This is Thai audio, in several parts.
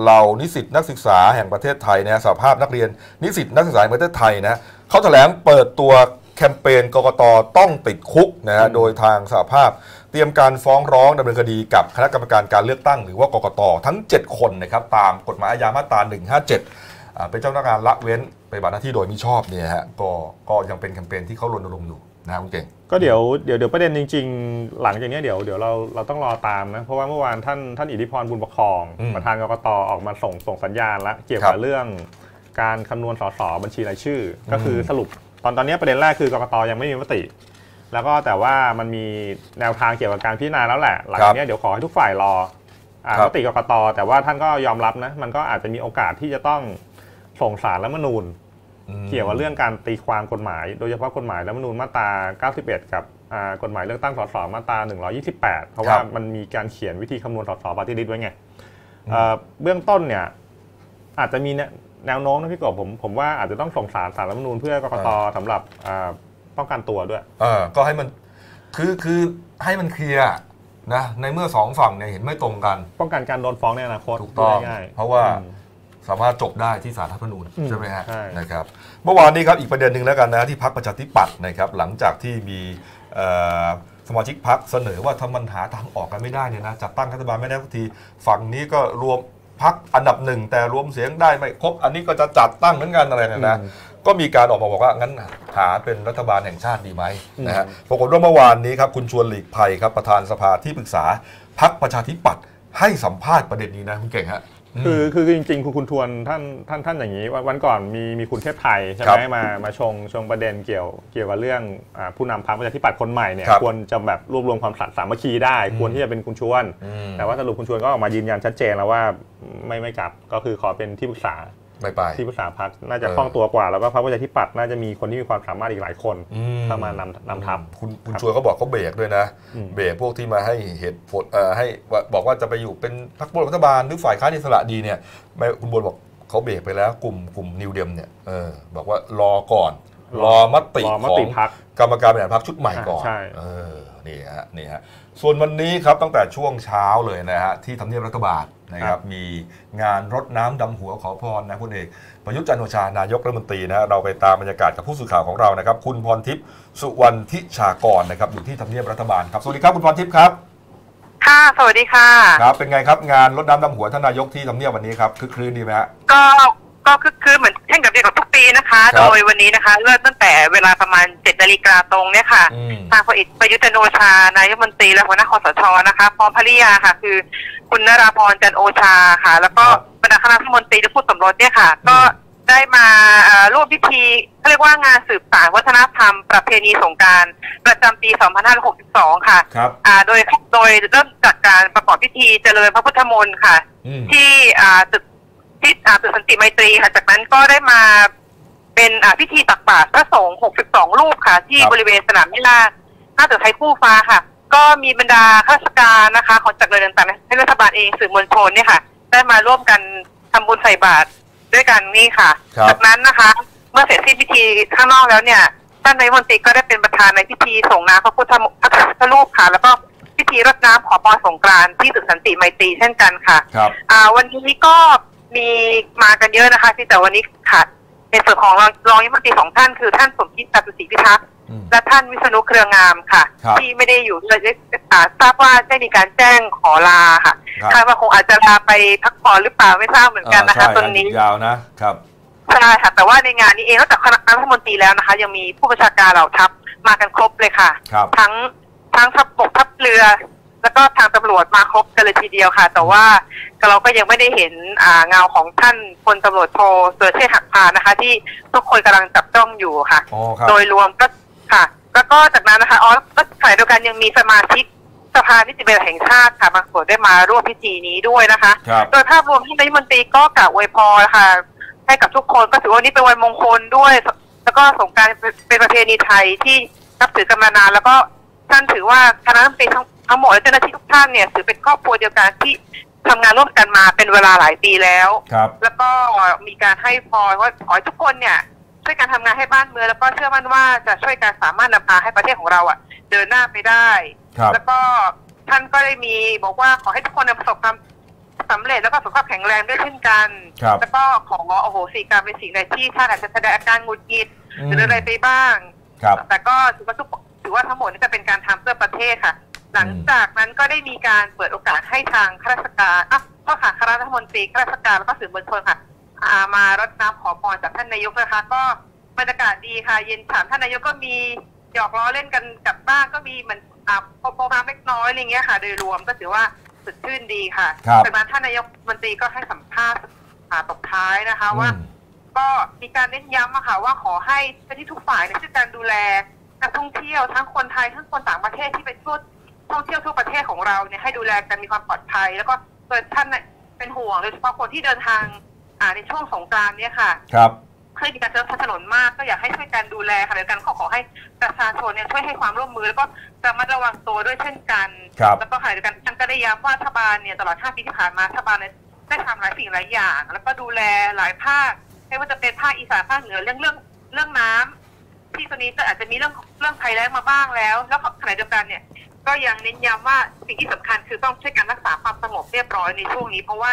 เหล่านิสิตนักศึกษาแห่งประเทศไทยนะสหภาพนักเรียนนิสิตนักศึกษาแห่งประเทศไทยนะเขาแถลงเปิดตัวแคมเปญกกตต้องติดคุกนะฮะโดยทางสหภาพ เตรียมการฟ้องร้องดำเนินคดีกับคณะกรรมการการเลือกตั้ง หรือว่ากกตทั้ง 7 คนนะครับตามกฎหมายอาญามาตรา 157อ่าเป็นเจ้าพนักงานละเว้นปฏิบัติหน้าที่โดยมิชอบเนี่ยฮะก็ก็ยังเป็นแคมเปญที่เขารณรงค์อยู่ นะคุณเก่งก็เดี๋ยวเดี๋ยวเดี๋ยวประเด็นจริง ๆ หลังจากเนี้ยเดี๋ยวเดี๋ยวเราเราต้องรอตามนะ เพราะว่าเมื่อวานท่านท่านอิทธิพรบุญประคองอืมประธานกกตออกมาส่งส่งสัญญาณแล้วเกี่ยวครักับบเรื่องการคำนวณสสบัญชีรายชื่ออมก็คือสรุปตอนตอนเนี้ยประเด็นแรกคือกกตยังไม่มีมติ แล้วก็แต่ว่ามันมีแนวทางเกี่ยวกับการพิจารณาแล้วแหละ หลังจากเนี้ยเดี๋ยวขอให้ทุกฝ่ายรออ่าครับมติกกตแต่ว่าท่านก็ยอมรับนะมันก็อาจจะมีโอกาสที่จะต้องส่งสารรัฐธรรมนูญอืม เกี่ยวกับเรื่องการตีความกฎหมาย โดยเฉพาะกฎหมายรัฐธรรมนูญมาตรา 91 กับอ่ากฎหมายเลือกตั้งสสมาตรา 128 เพราะว่าครับมันมีการเขียนวิธีคำนวณสสปฏิริษีไว้ไงอืมเอ่อเบื้องต้นเนี่ยอาจจะมีแนแนวโน้มนะพี่กบผมผมว่าอาจจะต้องส่งสารสารรัฐธรรมนูญเพื่อกกตสำหรับอ่าป้องกันตัวด้วยเออก็ให้มันคือคือให้มันเคลียร์นะในเมื่อสองฝั่งเนี่ยเห็นไม่ตรงกัน ป้องกันการโดนฟ้องในอนาคตถูกต้องพูดง่ายๆเพราะว่าอืม สามารถจบได้ที่สารรัฐธรรมนูญอืมใช่ไหมฮะใช่ นะครับเมื่อวานนี้ครับอีกประเด็นหนึ่งแล้วกันนะที่พักประชาธิปัตย์นะครับหลังจากที่มีเอ่อสมาชิกพักเสนอว่าถ้ามันหาทางออกกันไม่ได้เนี่ยนะจัดตั้งรัฐบาลไม่ได้สักทีฝั่งนี้ก็รวมพักอันดับหนึ่งแต่รวมเสียงได้ไม่ครบอันนี้ก็จะจัดตั้งเหมือนกันอะไรเนี่ยนะอืมก็มีการออกมาบอกว่างั้นหาเป็นรัฐบาลแห่งชาติดีไหมอืมนะฮะปรากฏว่าเมื่อวานนี้ครับคุณชวนหลีกภัยครับประธานสภาที่ปรึกษาพักประชาธิปัตย์ให้สัมภาษณ์ประเด็นนี้นะคุณเก่งฮะม คือคือจริงๆคุณคุณทวนท่านท่านท่านอย่างนี้วันวันก่อนมีมีคุณเทพไทยใช่ครัไหมบมามาชงชงประเด็นเกี่ยวเกี่ยวกับเรื่องอาผู้นำพรรคประชาธิปัตย์คนใหม่เนี่ยครับควรจะแบบรวบรวมความสามัคคีได้อืมควรที่จะเป็นคุณชวนอืมแต่ว่าสรุปคุณชวนก็ออกมายืนยันชัดเจนแล้วว่าไม่ไม่กลับก็คือขอเป็นที่ปรึกษา ไม่ไปที่ปรึกษาพรรคน่าจะเออคล่องตัวกว่า แล้วก็พรรคประชาธิปัตย์น่าจะมีคนที่มีความสามารถอีกหลายคนอืเข้ามานำนำทัพคุณคุณครับชวนเขาบอกเขาเบรกด้วยนะอืมเบรกพวกที่มาให้เหตุผลเอ่อให้ว่าบอกว่าจะไปอยู่เป็นพรรคร่วมรัฐบาลหรือฝ่ายค้านอิสระดีเนี่ยไม่คุณบนบอกเขาเบรกไปแล้วกลุ่มกลุ่มนิวเดมเนี่ยเออบอกว่ารอก่อน รอมติรอมของติพรรคกรรมการบริหารพรรคชุดใหม่ก่อนอ่าใช่เออนี่ฮะนี่ฮะส่วนวันนี้ครับตั้งแต่ช่วงเช้าเลยนะฮะที่ทำเนียบรัฐบาลนะครับมีงานรดน้ำดำหัวขอพรนะคุณเอกประยุทธ์จันทร์โอชานายกรัฐมนตรีนะฮะเราไปตามบรรยากาศกับผู้สื่อข่าวของเรานะครับ คุณพรทิพย์สุวรรณทิชากรนะครับอยู่ที่ทำเนียบรัฐบาลครับสวัสดีครับคุณพรทิพย์ครับค่ะสวัสดีค่ะครับเป็นไงครับงานรดน้ำดำหัวท่านนายกที่ทำเนียบวันนี้ครับคือคลืนดีไหมฮะก็ก็คือคือเหมือนเช่ นกับเดียวกับทุกปีนะคะครับโดยวันนี้นะคะเริ่มตั้งแต่เวลาประมาณเจ็ดนาฬิกาตรงเนี่ยค่ะอืมทางพลเอกประยุทธ์จันทร์โอชานายกรัฐมนตรีและหัวหน้าคอสชนะคะ พร้อมภริยาค่ะ คือ คุณนราพรจันทร์โอชาค่ะ แล้วก็ครับบรรดาคณะรัฐมนตรีและผู้สมรสเนี่ยค่ะอืมก็ได้มาเอ่อร่วมพิธีเขาเรียกว่างานสืบสานวัฒนธรรมประเพณีสงกรารประจำปี 2562 ค่ะครับอ่าโดยโดยเริ่มจากการประกอบพิธีเจริญพระพุทธมนต์ค่ะอืมที่อ่าตึก ที่อ่าตึกสันติไมตรีค่ะจากนั้นก็ได้มาเป็นอ่าพิธีตักบาตรพระสงฆ์62 รูปค่ะ ที่ครับบริเวณสนามมิลาหน้าตึกไทยคู่ฟ้าค่ะ ก็มีบรรดาข้าราชการนะคะ ของจากหน่วยต่างๆให้รัฐบาลเองสื่อมวลชนเนี่ยค่ะ ได้มาร่วมกันทำบุญใส่บาตรด้วยกันนี่ค่ะครับจากนั้นนะคะ เมื่อเสร็จสิ้นพิธีข้างนอกแล้วเนี่ยท่านนายกรัฐมนตรีก็ได้เป็นประธานในพิธีส่งน้ำพระพุทธมพระพุทธรูปค่ะ แล้วก็พิธีรดน้ำขอพรสงกรานต์ที่ตึกสันติไมตรีเช่นกันค่ะครับอ่าวันนี้ก็ มีมากันเยอะนะคะที่แต่วันนี้ค่ะในส่วนของรองรองรัฐมนตรีสองท่านคือท่านสมคิดจตุศรีพิทักษ์อืมและท่านวิษณุเครืองามค่ะครับที่ไม่ได้อยู่เลยอ่าทราบว่าได้มีการแจ้งขอลาค่ะครับคาดว่าคงอาจจะลาไปพักผ่อนหรือเปล่าไม่ทราบเหมือนกันนะคะอ่าใช่ตรงนี้ยาวนะครับใช่ค่ะ แต่ว่าในงานนี้เองนอกจากคณะรัฐมนตรีแล้วนะคะ ยังมีผู้บัญชาการเหล่าทัพมากันครบเลยค่ะครับทั้งทั้งทัพบกทัพเรือ แล้วก็ทางตำรวจมาครบกันเลยทีเดียวค่ะ แต่ว่าเราก็ยังไม่ได้เห็นอ่าเงาของท่านพลตำรวจโทสุรเชษฐ์หักพานนะคะ ที่ทุกคนกำลังจับจ้องอยู่ค่ะอ๋อครับโดยรวมก็ค่ะ แล้วก็จากนั้นนะคะอ๋อก็ขณะเดียวกันยังมีสมาชิกสภานิติบัญญัติแห่งชาติค่ะบางส่วนได้มาร่วมพิธีนี้ด้วยนะคะครับโดยภาพรวมที่นายกรัฐมนตรีก็กล่าวอวยพรค่ะ ให้กับทุกคนก็ถือว่าวันนี้เป็นวันมงคลด้วย แล้วก็สงกรารเป็นประเพณีไทยที่นับถือกันมานานแล้วก็ท่านถือว่าคณะรัฐมนตรีทั้ง ทั้งหมดและเจ้าหน้าที่ทุกท่านเนี่ยถือเป็นครอบครัวเดียวกันที่ทำงานร่วมกันมาเป็นเวลาหลายปีแล้วครับแล้วก็มีการให้พรว่าขอให้ทุกคนเนี่ยช่วยกันทำงานให้บ้านเมืองแล้วก็เชื่อมั่นว่าจะช่วยกันสามารถนำพาให้ประเทศของเราอะ เดินหน้าไปได้ครับแล้วก็ท่านก็ได้มีบอกว่าขอให้ทุกคนเนี่ยประสบความสำเร็จแล้วก็สุขภาพแข็งแรงด้วยเช่นกันครับแล้วก็ขอโอโหสิกรรมเป็นสิ่งใดที่ท่านอาจจะแสดงอาการหงุดหงิดอืมหรืออะไรไปบ้างครับแต่ก็ถือว่าทุกถือว่าทั้งหมดนี่จะเป็นการทำเพื่อประเทศค่ะ หลังจากนั้นก็ได้มีการเปิดโอกาสให้ทางข้าราชการอะพ่อค่ะข้าราชมนตรีข้าราชการแล้วก็สื่อมวลชนค่ะอ่ามารดน้ำขอพรจากท่านนายกนะคะ ก็บรรยากาศดีค่ะ เย็นฉ่ำท่านนายกก็มีหยอกล้อเล่นกันกับบ้างก็มีเหมือนอ่าโปรมาเล็กน้อยอะไรเงี้ยค่ะ โดยรวมก็ถือว่าสดชื่นดีค่ะครับจากนั้นท่านนายกรัฐมนตรีก็ให้สัมภาษณ์อ่าตบท้ายนะคะว่าอืมก็มีการเน้นย้ำอะค่ะว่าขอให้เจ้าหน้าที่ทุกฝ่ายเนี่ยช่วยกันดูแลนักท่องเที่ยวทั้งคนไทยทั้งคนต่างประเทศที่ไปทั่ว ท่องเที่ยวทั่วประเทศของเราเนี่ยให้ดูแลกันมีความปลอดภัย แล้วก็โดยท่านเนี่ยเป็นห่วงโดยเฉพาะคนที่เดินทางอ่าในช่วงสงกรานต์เนี่ยค่ะครับเคยมีการเจอถนนมากก็อยากให้ช่วยกันดูแลค่ะเดียวกันขอขอให้ประชาชนเนี่ยช่วยให้ความร่วมมือ แล้วก็ระมัดระวังตัวด้วยเช่นกันครับแล้วก็ขณะเดียวกันท่านก็ได้ย้ำว่ารัฐบาลเนี่ยตลอด 5 ปีที่ผ่านมารัฐบาลเนี่ยได้ทำหลายสิ่งหลายอย่าง แล้วก็ดูแลหลายภาคไม่ว่าจะเป็นภาคอีสานภาคเหนือเรื่องเรื่องเรื่องน้ำที่ตอนนี้ก็อาจจะมีเรื่องเรื่องภัยแล้งมาบ้างแล้ว แล้วขณะเดียวกันเนี่ย ก็ยังเน้นย้ำว่าสิ่งที่สำคัญคือต้องช่วยกันรักษาความสงบเรียบร้อยในช่วงนี้เพราะว่า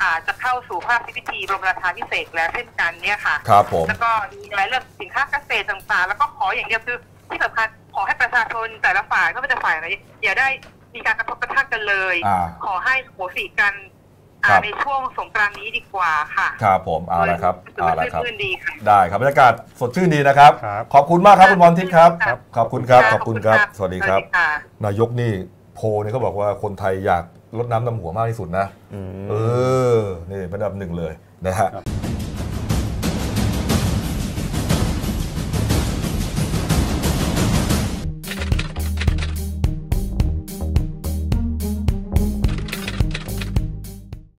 อาจะเข้าสู่พระราชพิธีบรมราชาภิเษกแล้วเช่นกันเนี่ยค่ะครับผมแล้วก็ดูแลเรื่องสินค้าเกษตรต่างๆ แล้วก็ขออย่างเดียวคือที่สำคัญขอให้ประชาชนแต่ละฝ่ายไม่ว่าจะฝ่ายไหนอย่าได้มีการกระทบกระทั่งกันเลยอ่าขอให้โหสิกันอ่า ครับ ในช่วงสงกรานต์นี้ดีกว่าค่ะ ครับผมเอาละครับถือเอาว่าละครับชื่นดีค่ะ ได้ครับบรรยากาศสดชื่นดีนะครับ ครับขอบคุณมากครับคุณพรทิพย์ครับ ครับ ขอบคุณครับค่ะขอบคุณครับขอบคุณครับ สวัสดีครับสวัสดีค่ะนายกนี่โพลเนี่ยเขาบอกว่าคนไทยอยากลดน้ำดำหัวมากที่สุดนะ อืม เออ นี่เป็นอันดับหนึ่งเลยนะฮะ